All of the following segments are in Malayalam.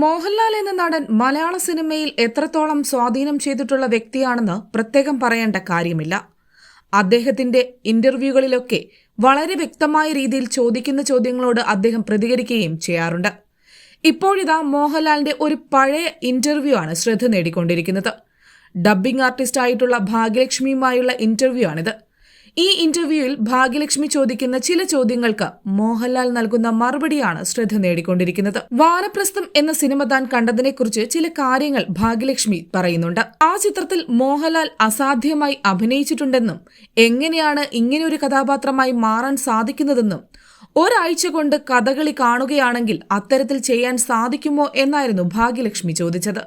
മോഹൻലാൽ എന്ന നടൻ മലയാള സിനിമയിൽ എത്രത്തോളം സ്വാധീനം ചെയ്തിട്ടുള്ള വ്യക്തിയാണെന്ന് പ്രത്യേകം പറയേണ്ട കാര്യമില്ല. അദ്ദേഹത്തിന്റെ ഇന്റർവ്യൂകളിലൊക്കെ വളരെ വ്യക്തമായ രീതിയിൽ ചോദിക്കുന്ന ചോദ്യങ്ങളോട് അദ്ദേഹം പ്രതികരിക്കുകയും ചെയ്യാറുണ്ട്. ഇപ്പോഴിതാ മോഹൻലാലിന്റെ ഒരു പഴയ ഇന്റർവ്യൂ ആണ് ശ്രദ്ധ നേടിക്കൊണ്ടിരിക്കുന്നത്. ഡബ്ബിംഗ് ആർട്ടിസ്റ്റ് ആയിട്ടുള്ള ഭാഗ്യലക്ഷ്മിയുമായുള്ള ഇന്റർവ്യൂ ആണിത്. ഈ ഇന്റർവ്യൂവിൽ ഭാഗ്യലക്ഷ്മി ചോദിക്കുന്ന ചില ചോദ്യങ്ങൾക്ക് മോഹൻലാൽ നൽകുന്ന മറുപടിയാണ് ശ്രദ്ധ നേടിക്കൊണ്ടിരിക്കുന്നത്. വാനപ്രസ്ഥം എന്ന സിനിമ താൻ കണ്ടതിനെക്കുറിച്ച് ചില കാര്യങ്ങൾ ഭാഗ്യലക്ഷ്മി പറയുന്നുണ്ട്. ആ ചിത്രത്തിൽ മോഹൻലാൽ അസാധ്യമായി അഭിനയിച്ചിട്ടുണ്ടെന്നും എങ്ങനെയാണ് ഇങ്ങനെ ഒരു കഥാപാത്രമായി മാറാൻ സാധിക്കുന്നതെന്നും ഒരാഴ്ച കൊണ്ട് കഥകളി കാണുകയാണെങ്കിൽ അത്തരത്തിൽ ചെയ്യാൻ സാധിക്കുമോ എന്നായിരുന്നു ഭാഗ്യലക്ഷ്മി ചോദിച്ചത്.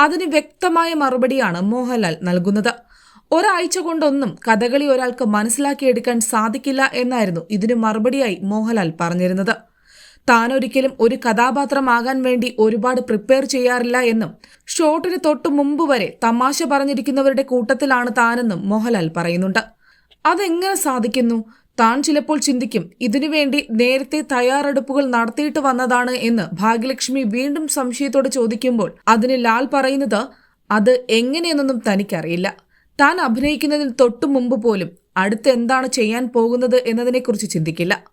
അതിന് വ്യക്തമായ മറുപടിയാണ് മോഹൻലാൽ നൽകുന്നത്. ഒരാഴ്ച കൊണ്ടൊന്നും കഥകളി ഒരാൾക്ക് മനസ്സിലാക്കിയെടുക്കാൻ സാധിക്കില്ല എന്നായിരുന്നു ഇതിനു മറുപടിയായി മോഹൻലാൽ പറഞ്ഞിരുന്നത്. താനൊരിക്കലും ഒരു കഥാപാത്രമാകാൻ വേണ്ടി ഒരുപാട് പ്രിപ്പയർ ചെയ്യാറില്ല എന്നും ഷോട്ടിന് തൊട്ടു മുമ്പ് വരെ തമാശ പറഞ്ഞിരിക്കുന്നവരുടെ കൂട്ടത്തിലാണ് താനെന്നും മോഹൻലാൽ പറയുന്നുണ്ട്. അതെങ്ങനെ സാധിക്കുന്നു? താൻ ചിലപ്പോൾ ചിന്തിക്കും ഇതിനുവേണ്ടി നേരത്തെ തയ്യാറെടുപ്പുകൾ നടത്തിയിട്ട് വന്നതാണ് എന്ന് ഭാഗ്യലക്ഷ്മി വീണ്ടും സംശയത്തോടെ ചോദിക്കുമ്പോൾ അതിന് ലാൽ പറയുന്നത് അത് എങ്ങനെയെന്നൊന്നും തനിക്കറിയില്ല. താൻ അഭിനയിക്കുന്നതിൽ തൊട്ടു മുമ്പ് പോലും അടുത്ത് എന്താണ് ചെയ്യാൻ പോകുന്നത് എന്നതിനെക്കുറിച്ച് ചിന്തിക്കില്ല.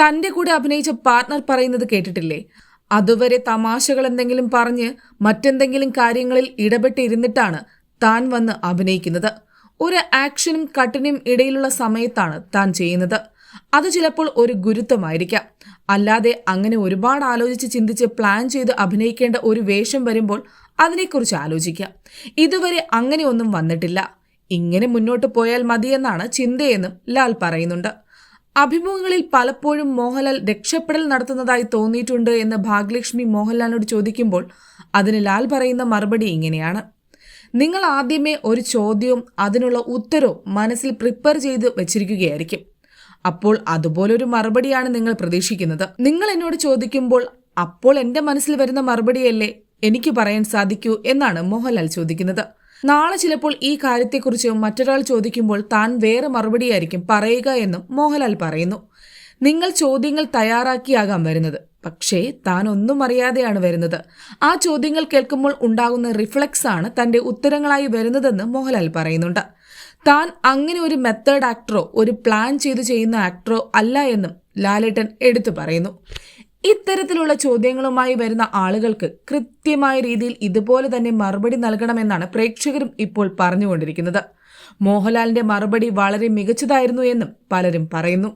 തന്റെ കൂടെ അഭിനയിച്ച പാർട്ട്ണർ പറയുന്നത് കേട്ടിട്ടില്ലേ? അതുവരെ തമാശകൾ എന്തെങ്കിലും പറഞ്ഞ് മറ്റെന്തെങ്കിലും കാര്യങ്ങളിൽ ഇടപെട്ടിരുന്നിട്ടാണ് താൻ വന്ന് അഭിനയിക്കുന്നത്. ഒരു ആക്ഷനും കട്ടിനും ഇടയിലുള്ള സമയത്താണ് താൻ ചെയ്യുന്നത്. അത് ചിലപ്പോൾ ഒരു ഗുരുത്വമായിരിക്കാം. അല്ലാതെ അങ്ങനെ ഒരുപാട് ആലോചിച്ച് ചിന്തിച്ച് പ്ലാൻ ചെയ്ത് അഭിനയിക്കേണ്ട ഒരു വേഷം വരുമ്പോൾ അതിനെക്കുറിച്ച് ആലോചിക്കാം. ഇതുവരെ അങ്ങനെ ഒന്നും വന്നിട്ടില്ല. ഇങ്ങനെ മുന്നോട്ട് പോയാൽ മതിയെന്നാണ് ചിന്തയെന്നും ലാൽ പറയുന്നുണ്ട്. അഭിമുഖങ്ങളിൽ പലപ്പോഴും മോഹൻലാൽ രക്ഷപ്പെടൽ നടത്തുന്നതായി തോന്നിയിട്ടുണ്ട് എന്ന് ഭാഗ്യലക്ഷ്മി മോഹൻലാലിനോട് ചോദിക്കുമ്പോൾ അതിന് ലാൽ പറയുന്ന മറുപടി ഇങ്ങനെയാണ്. നിങ്ങൾ ആദ്യമേ ഒരു ചോദ്യവും അതിനുള്ള ഉത്തരവും മനസ്സിൽ പ്രിപ്പയർ ചെയ്ത് വെച്ചിരിക്കുകയായിരിക്കും. അപ്പോൾ അതുപോലൊരു മറുപടിയാണ് നിങ്ങൾ പ്രതീക്ഷിക്കുന്നത്. നിങ്ങൾ എന്നോട് ചോദിക്കുമ്പോൾ അപ്പോൾ എന്റെ മനസ്സിൽ വരുന്ന മറുപടിയല്ലേ? എനിക്ക് പറയാൻ സാധിക്കൂ എന്നാണ് മോഹൻലാൽ ചോദിക്കുന്നത്. നാളെ ചിലപ്പോൾ ഈ കാര്യത്തെക്കുറിച്ച് മറ്റൊരാൾ ചോദിക്കുമ്പോൾ താൻ വേറെ മറുപടിയായിരിക്കും പറയുക എന്നും മോഹൻലാൽ പറയുന്നു. നിങ്ങൾ ചോദ്യങ്ങൾ തയ്യാറാക്കിയാകാം വരുന്നത്. പക്ഷേ താൻ ഒന്നും അറിയാതെയാണ് വരുന്നത്. ആ ചോദ്യങ്ങൾ കേൾക്കുമ്പോൾ ഉണ്ടാകുന്ന റിഫ്ലക്സ് ആണ് തന്റെ ഉത്തരങ്ങളായി വരുന്നതെന്ന് മോഹൻലാൽ പറയുന്നുണ്ട്. താൻ അങ്ങനെ ഒരു മെത്തേഡ് ആക്ടറോ ഒരു പ്ലാൻ ചെയ്തു ചെയ്യുന്ന ആക്ടറോ അല്ല എന്നും ലാലേട്ടൻ എടുത്തു പറയുന്നു. ഇത്തരത്തിലുള്ള ചോദ്യങ്ങളുമായി വരുന്ന ആളുകൾക്ക് കൃത്യമായ രീതിയിൽ ഇതുപോലെ തന്നെ മറുപടി നൽകണമെന്നാണ് പ്രേക്ഷകരും ഇപ്പോൾ പറഞ്ഞുകൊണ്ടിരിക്കുന്നത്. മോഹൻലാലിന്റെ മറുപടി വളരെ മികച്ചതായിരുന്നു എന്നും പലരും പറയുന്നു.